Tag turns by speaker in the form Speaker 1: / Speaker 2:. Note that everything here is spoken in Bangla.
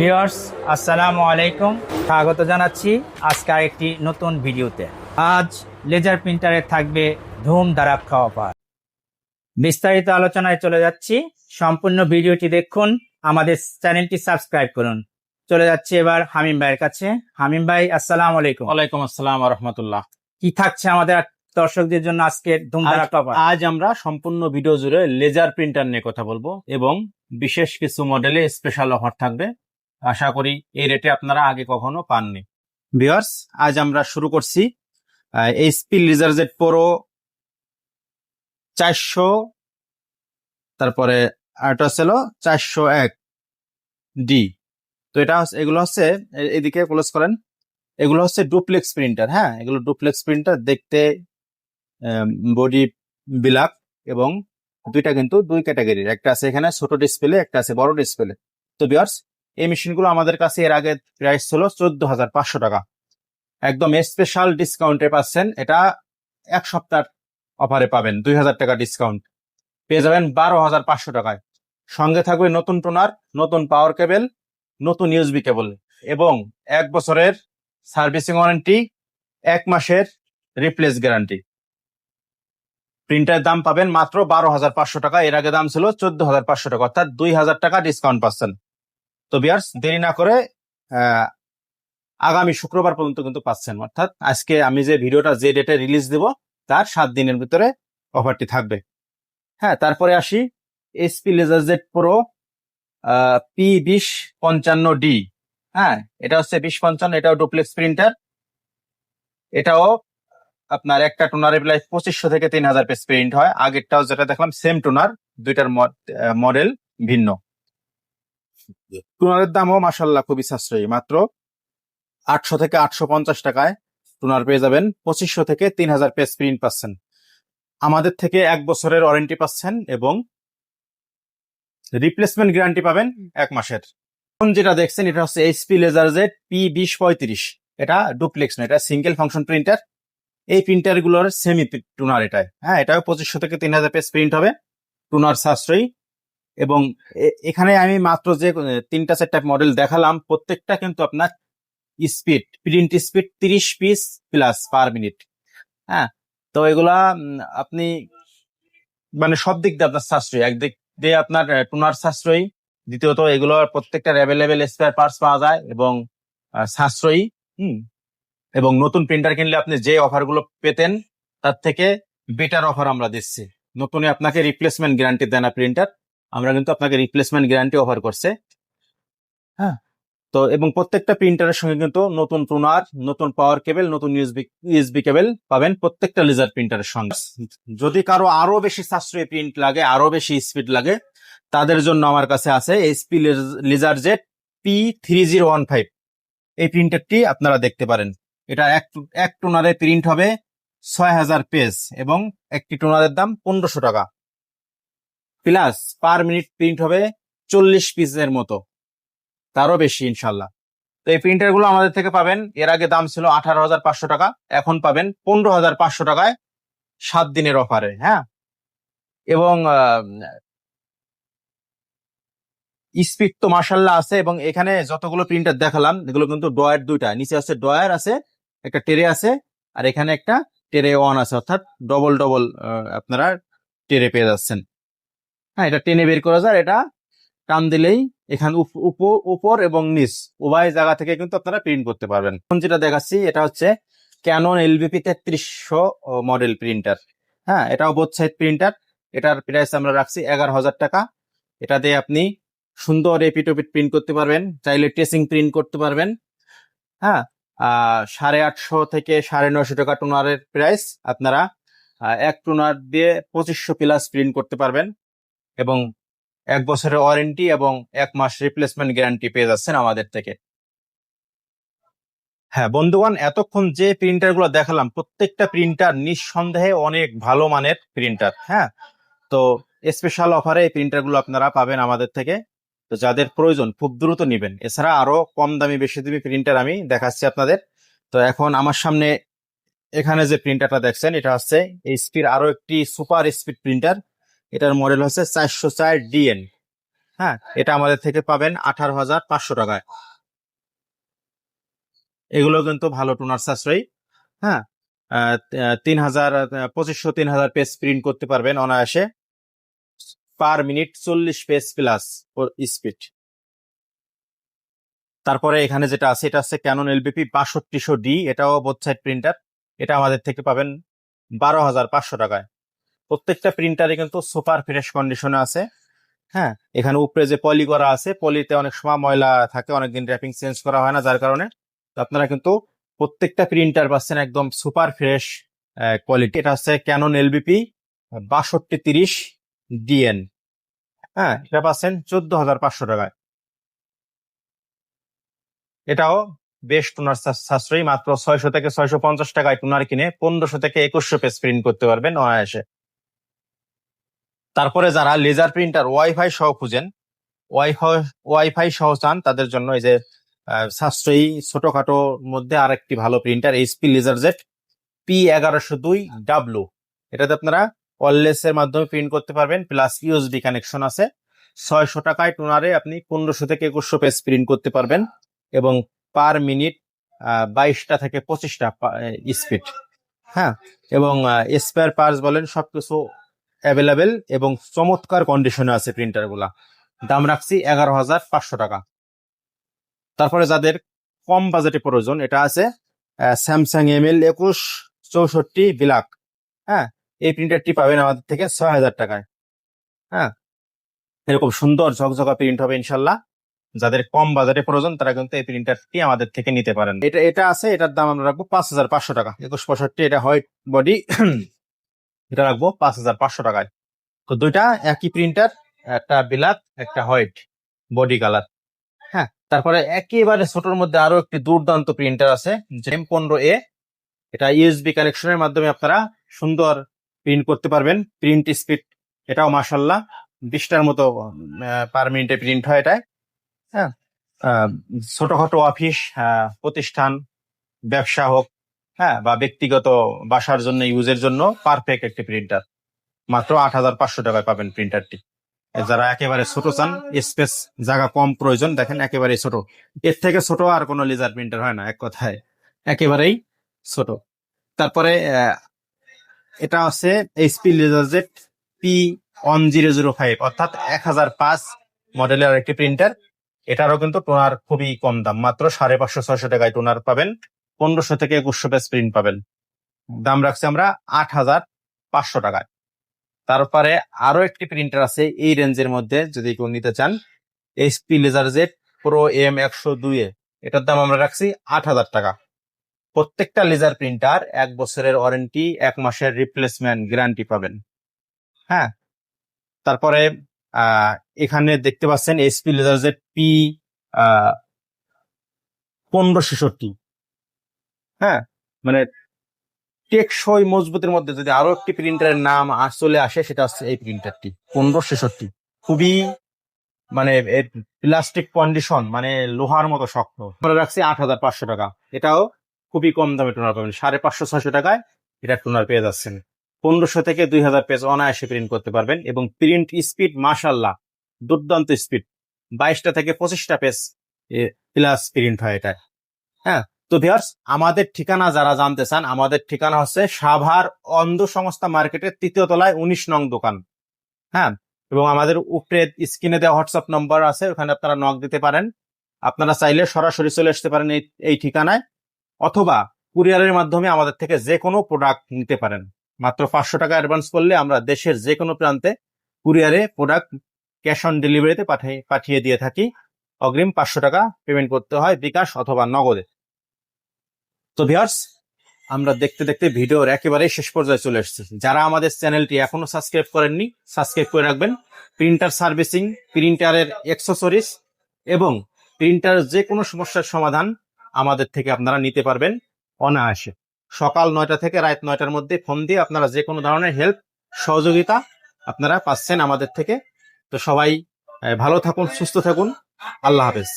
Speaker 1: ভিউয়ার্স আসসালামু আলাইকুম। স্বাগত জানাচ্ছি আজকে একটি নতুন ভিডিওতে। আজ লেজার প্রিন্টারে থাকবে ধুম ধারাক্ষা অফার বিস্তারিত আলোচনায় চলে যাচ্ছি। সম্পূর্ণ ভিডিওটি দেখুন আমাদের চ্যানেলটি সাবস্ক্রাইব করুন। চলে যাচ্ছি এবার হামিম ভাইয়ের কাছে। হামিম ভাই আসসালামু আলাইকুম।
Speaker 2: ওয়ালাইকুম আসসালাম রহমতুল্লাহ।
Speaker 1: কি থাকছে আমাদের দর্শকদের জন্য আজকে ধুম ধারাক্ষা অফার
Speaker 2: আজ আমরা সম্পূর্ণ ভিডিও জুড়ে লেজার প্রিন্টার নিয়ে কথা বলব এবং বিশেষ কিছু মডেলে স্পেশাল অফার থাকবে। আশা করি এই রেটে আপনারা আগে কখনো পাননি। ভিউয়ার্স আজ আমরা শুরু করছি এইচপি লেজার জেড প্রো চারশো, তারপরে আরেকটা ছিল চারশো এক ডি তো এটা হচ্ছে- এগুলো হচ্ছে এদিকে ক্লোজ করেন, এগুলো হচ্ছে ডুপ্লেক্স প্রিন্টার হ্যাঁ? এগুলো ডুপ্লেক্স প্রিন্টার দেখতে বডি বিলাক এবং দুইটা কিন্তু দুই ক্যাটাগরির একটা আছে এখানে ছোট ডিসপ্লে একটা আছে বড় ডিসপ্লে তো বিয়ার্স এই মেশিনগুলো আমাদের কাছে এর আগে প্রাইস ছিল চোদ্দ হাজার পাঁচশো টাকা। একদম স্পেশাল ডিসকাউন্টে পাচ্ছেন। এটা এক সপ্তাহ অফারে পাবেন, দুই হাজার টাকা ডিসকাউন্ট পেয়ে যাবেন বারো হাজার পাঁচশো টাকায়। সঙ্গে থাকবে নতুন টোনার নতুন পাওয়ার কেবল নতুন ইউএসবি কেবল এবং এক বছরের সার্ভিসিং ওয়ারেন্টি এক মাসের রিপ্লেস গ্যারান্টি প্রিন্টার দাম পাবেন মাত্র বারো হাজার পাঁচশো টাকা। এর আগে দাম ছিল চোদ্দ হাজার পাঁচশো টাকা, অর্থাৎ দুই হাজার টাকা ডিসকাউন্ট পাচ্ছেন। তো বিয়ার্স দেরি না করে আগামী শুক্রবার পর্যন্ত কিন্তু পাচ্ছেন। অর্থাৎ আজকে আমি যে ভিডিওটা, যে ডেটে রিলিজ দেব, তার সাত দিনের ভিতরে অফারটি থাকবে। হ্যাঁ তারপরে আসি SP laser Z pro P বিশ পঞ্চান্ন ডি হ্যাঁ এটা হচ্ছে বিশ পঞ্চান্ন, এটাও ডুপ্লেক্স প্রিন্টার এটাও আপনার একটা টোনারে প্রায় পঁচিশশো থেকে তিন হাজার পেজ প্রিন্ট হয়। আগেরটাও যেটা দেখলাম সেম টোনার দুইটার মডেল ভিন্ন। টোনারের দামও মাসাল্লাহ খুবই সাশ্রয়ী। মাত্র আটশো থেকে আটশো পঞ্চাশ টাকায় টুনার পেয়ে যাবেন পঁচিশশো থেকে তিন হাজার পেজ প্রিন্ট পাচ্ছেন। আমাদের থেকে এক বছরের ওয়ারেন্টি পাচ্ছেন এবং রিপ্লেসমেন্ট গ্যারান্টি পাবেন এক মাসের। এখন যেটা দেখছেন, এটা হচ্ছে এইচপি লেজার জেড পি বিশ পঁয়ত্রিশ। এটা ডুপ্লেক্স না এটা সিঙ্গেল ফাংশন প্রিন্টার। এই প্রিন্টারগুলোর সেমি টুনার এটাই। হ্যাঁ এটাও পঁচিশশো থেকে তিন হাজার পেজ প্রিন্ট হবে। টুনার সাশ্রয়ী। এবং এখানে আমি মাত্র যে তিনটা চারটা মডেল দেখালাম, প্রত্যেকটা কিন্তু আপনার স্পিড প্রিন্ট স্পিড তিরিশ পিস প্লাস পার মিনিট হ্যাঁ তো এগুলা আপনি মানে সব দিক দিয়ে আপনার সাশ্রয়ী। একদিক দিয়ে আপনার টুনার সাশ্রয়ী, দ্বিতীয়ত এগুলোর প্রত্যেকটার অ্যাভেলেবেল স্পেয়ার পার্টস পাওয়া যায় এবং সাশ্রয়ী, হুম, এবং নতুন প্রিন্টার কিনলে আপনি যে অফারগুলো পেতেন, তার থেকে বেটার অফার আমরা দিচ্ছি। নতুনে আপনাকে রিপ্লেসমেন্ট গ্যারান্টি দেয় না প্রিন্টার আমরা কিন্তু আপনাকে রিপ্লেসমেন্ট গ্যারান্টি অফার করছে। হ্যাঁ। তো এবং প্রত্যেকটা প্রিন্টারের সঙ্গে কিন্তু নতুন টুনার নতুন পাওয়ার কেবল নতুন ইউএসবি ইউএসবি কেবল পাবেন প্রত্যেকটা লেজার প্রিন্টারের সঙ্গে। যদি কারও আরও বেশি সাশ্রয়ী প্রিন্ট লাগে আরও বেশি স্পিড লাগে তাদের জন্য আমার কাছে আছে HP LaserJet P three zero one five এই প্রিন্টারটি আপনারা দেখতে পারেন। এটা এক এক টোনারে প্রিন্ট হবে ছয় হাজার পেজ এবং একটি টোনারের দাম পনেরোশো টাকা। প্লাস পার মিনিট প্রিন্ট হবে চল্লিশ পিসের মতো। তারও বেশি, ইনশাল্লাহ। তো এই প্রিন্টারগুলো আমাদের থেকে পাবেন। এর আগে দাম ছিল আঠারো হাজার পাঁচশো টাকা। এখন পাবেন পনেরো হাজার পাঁচশো টাকায় সাত দিনের অফারে হ্যাঁ? এবং স্পিড তো মার্শাল্লাহ আছে এবং এখানে যতগুলো প্রিন্টার দেখালাম, এগুলো কিন্তু ডয়ার দুইটা। নিচে আছে ডয়ার আছে একটা টেরে আছে, আর এখানে একটা টেরে ওয়ান আছে। অর্থাৎ ডবল ডবল আপনারা টেরে পেয়ে যাচ্ছেন। হ্যাঁ এটা টেনে বের করা যায়, এটা টান দিলেই এখানে উপ- উপ- উপর এবং নিচ, উভয় জায়গা থেকে কিন্তু আপনারা প্রিন্ট করতে পারবেন। এখন যেটা দেখাচ্ছি, এটা হচ্ছে ক্যানন এলবিপি তেত্রিশশো মডেল প্রিন্টার হ্যাঁ এটাও বোথ সাইড প্রিন্টার এটার প্রাইস আমরা রাখছি এগারো হাজার টাকা। এটা দিয়ে আপনি সুন্দর এপিটোপিট প্রিন্ট করতে পারবেন, চাইলে ট্রেসিং প্রিন্ট করতে পারবেন। হ্যাঁ সাড়ে আটশো থেকে সাড়ে নশো টাকা টোনারের প্রাইস আপনারা এক টোনার দিয়ে পঁচিশশো প্লাস প্রিন্ট করতে পারবেন। এবং এক বছরের ওয়ারেন্টি এবং এক মাস রিপ্লেসমেন্ট গ্যারান্টি পেয়ে যাচ্ছেন আমাদের থেকে। হ্যাঁ বন্ধুগণ, এতক্ষণ যে প্রিন্টারগুলো দেখালাম, প্রত্যেকটা প্রিন্টার নিঃসন্দেহে অনেক ভালো মানের প্রিন্টার হ্যাঁ? তো স্পেশাল অফারে এই প্রিন্টারগুলো আপনারা পাবেন আমাদের থেকে। তো যাদের প্রয়োজন, খুব দ্রুত নেবেন। এছাড়া আরও কম দামি, বেশি দামি প্রিন্টার আমি দেখাচ্ছি আপনাদের। তো এখন আমার সামনে এখানে যে প্রিন্টারটা দেখছেন, এটা হচ্ছে এইচপির আরও একটি সুপার স্পিড প্রিন্টার এটার মডেল হচ্ছে চারশো চার ডিএন হ্যাঁ এটা আমাদের থেকে পাবেন আঠারো হাজার পাঁচশো টাকায়। এগুলো কিন্তু ভালো টুনার সাশ্রয়ী। হ্যাঁ তিন হাজার, পঁচিশশো তিন হাজার পেজ প্রিন্ট করতে পারবেন অনায়াসে। পার মিনিট চল্লিশ পেজ প্লাস স্পিড তারপরে এখানে যেটা আছে, এটা আছে ক্যানন এলবিপি বাষট্টিশো ডি এটাও বোথ সাইড প্রিন্টার এটা আমাদের থেকে পাবেন বারো হাজার পাঁচশো টাকায়। প্রত্যেকটা প্রিন্টারে কিন্তু সুপার ফ্রেশ কন্ডিশনে আছে। হ্যাঁ এখানে উপরে যে পলি করা আছে পলিতে অনেক সময় ময়লা থাকে, অনেকদিন র্যাপিং চেঞ্জ করা হয় না, যার কারণে আপনারা কিন্তু প্রত্যেকটা প্রিন্টার পাচ্ছেন একদম সুপার ফ্রেশ কোয়ালিটি এটা হচ্ছে ক্যানন এলবিপি বাষট্টি তিরিশ ডিএন হ্যাঁ এটা পাচ্ছেন চোদ্দ হাজার পাঁচশো টাকায়। এটাও বেশ টুনার সাশ্রয়ী, মাত্র ছয়শো থেকে ছয়শো পঞ্চাশ টাকায় টুনার কিনে, পনেরোশো থেকে একুশশো পেজ প্রিন্ট করতে পারবেন অনায়াসে। তারপরে যারা লেজার প্রিন্টার ওয়াইফাই সহ খুঁজেন ওয়াইফাই ওয়াইফাই সহ চান, তাদের জন্য এই যে সাশ্রয়ী ছোটখাটো মধ্যে আরেকটি ভালো printer HP laser jet P এগারোশো দুই ডাব্লু এটাতে আপনারা ওয়ারলেস এর মাধ্যমে প্রিন্ট করতে পারবেন প্লাস ইউএসবি কানেকশন আছে। ছয়শো টাকায় টুনারে আপনি পনেরোশো থেকে একুশশো পেজ প্রিন্ট করতে পারবেন এবং পার মিনিট বাইশটা থেকে পঁচিশটা স্পিড হ্যাঁ এবং স্পেয়ার পার্টস বলেন, সবকিছু অ্যাভেলেবেল এবং চমৎকার কন্ডিশনে আছে প্রিন্টারগুলা দাম রাখছি এগারো হাজার পাঁচশো টাকা। তারপরে যাদের কম বাজেটে প্রয়োজন, এটা আছে স্যামসাং এম এল একুশ চৌষট্টি বিলাক। হ্যাঁ এই প্রিন্টারটি পাবেন আমাদের থেকে ছয় হাজার টাকায়। হ্যাঁ এরকম সুন্দর ঝকঝকা প্রিন্ট হবে ইনশাল্লাহ। যাদের কম বাজারে প্রয়োজন, তারা কিন্তু এই প্রিন্টারটি আমাদের থেকে নিতে পারেন। এটা এটা আছে, এটার দাম আমরা রাখব পাঁচ হাজার পাঁচশো টাকা। একুশ পঁয়ষট্টি, এটা হোয়াইট বডি এটা রাখব পাঁচ হাজার পাঁচশো টাকায়। তো দুইটা, একই প্রিন্টার একটা বিলাক একটা হোয়াইট বডি কালার হ্যাঁ তারপরে একেবারে ছোটর মধ্যে আরও একটি দুর্দান্ত প্রিন্টার আছে জেম পনেরো এ এটা ইউএসবি কানেকশনের মাধ্যমে আপনারা সুন্দর প্রিন্ট করতে পারবেন প্রিন্ট স্পিড এটাও মাসাল্লাহ বিশটার মতো পার মিনিটে প্রিন্ট হয় এটায়। হ্যাঁ ছোটখাটো অফিস প্রতিষ্ঠান, ব্যবসা হোক হ্যাঁ বা ব্যক্তিগত বাসার জন্য, ইউজের জন্য পারফেক্ট একটি প্রিন্টার মাত্র আট হাজার পাঁচশো টাকায় পাবেন প্রিন্টারটি যারা একেবারে ছোট চান স্পেস জায়গা কম প্রয়োজন, দেখেন একেবারে ছোট। এর থেকে ছোট আর কোনো লেজার প্রিন্টার হয় না, এক কথায়। একেবারেই ছোট। তারপরে এটা আছে HP LaserJet P one zero zero five অর্থাৎ এক হাজার পাঁচ মডেলের একটি প্রিন্টার এটারও কিন্তু টোনার খুবই কম দাম, মাত্র সাড়ে পাঁচশো, ছয়শো টাকায় টোনার পাবেন। পনেরোশো থেকে একুশশো পেজ প্রিন্ট পাবেন। দাম রাখছি আমরা আট হাজার পাঁচশো টাকায়। তারপরে আরও একটি প্রিন্টার আছে, এই রেঞ্জের মধ্যে যদি কেউ নিতে চান HP LaserJet pro M একশো দুইয়ে এটার দাম আমরা রাখছি আট হাজার টাকা। প্রত্যেকটা লেজার প্রিন্টার এক বছরের ওয়ারেন্টি এক মাসের রিপ্লেসমেন্ট গ্যারান্টি পাবেন। হ্যাঁ? তারপরে এখানে দেখতে পাচ্ছেন এইচপি লেজার জেট পি পনেরো ছেষট্টি। হ্যাঁ? মানে টেকসই মজবুতের মধ্যে যদি আরও একটি প্রিন্টারের নাম চলে আসে, সেটা হচ্ছে এই প্রিন্টারটি পনেরো ছেষট্টি। খুবই মানে প্লাস্টিক কন্ডিশন মানে লোহার মতো শক্ত। আমরা রাখছি আট হাজার পাঁচশো টাকা। এটাও খুবই কম দামে টোনার পাবেন। সাড়ে পাঁচশো, ছয়শো টাকায় এটা টোনার পেয়ে যাচ্ছেন। পনেরোশো থেকে দুই হাজার পেজ অনায়াসে প্রিন্ট করতে পারবেন এবং প্রিন্ট স্পিড মাসাল্লাহ দুর্দান্ত স্পিড বাইশটা থেকে পঁচিশটা পেজ প্লাস প্রিন্ট হয় এটা হ্যাঁ? তো ভিয়ার্স আমাদের ঠিকানা যারা জানতে চান, আমাদের ঠিকানা হচ্ছে সাভার অন্ধ সংস্থা মার্কেটের তৃতীয় তলায় উনিশ নং দোকান। হ্যাঁ এবং আমাদের উপরে স্ক্রিনে দেওয়া হোয়াটসঅ্যাপ নম্বর আছে, ওখানে আপনারা নক দিতে পারেন। আপনারা চাইলে সরাসরি চলে আসতে পারেন এই এই ঠিকানায়, অথবা কুরিয়ারের মাধ্যমে আমাদের থেকে যে কোনো প্রোডাক্ট নিতে পারেন। মাত্র পাঁচশো টাকা অ্যাডভান্স করলে আমরা দেশের যে কোনো প্রান্তে কুরিয়ারে প্রোডাক্ট ক্যাশ অন ডেলিভারিতে পাঠিয়ে পাঠিয়ে দিয়ে থাকি। অগ্রিম পাঁচশো টাকা পেমেন্ট করতে হয় বিকাশ অথবা নগদে। তো ভিউয়ার্স, আমরা দেখতে দেখতে ভিডিওর একেবারে শেষ পর্যায়ে চলে এসেছি। যারা আমাদের চ্যানেলটি এখনও সাবস্ক্রাইব করেননি, সাবস্ক্রাইব করে রাখবেন। প্রিন্টার সার্ভিসিং, প্রিন্টারের এক্সেসরিজ এবং প্রিন্টার যে কোনো সমস্যার সমাধান আমাদের থেকে আপনারা নিতে পারবেন অনায়াসে। সকাল নয়টা থেকে রাত নয়টার মধ্যে ফোন দিয়ে আপনারা যে কোনো ধরনের হেল্প, সহযোগিতা আপনারা পাচ্ছেন আমাদের থেকে। তো সবাই ভালো থাকুন, সুস্থ থাকুন। আল্লাহ হাফেজ।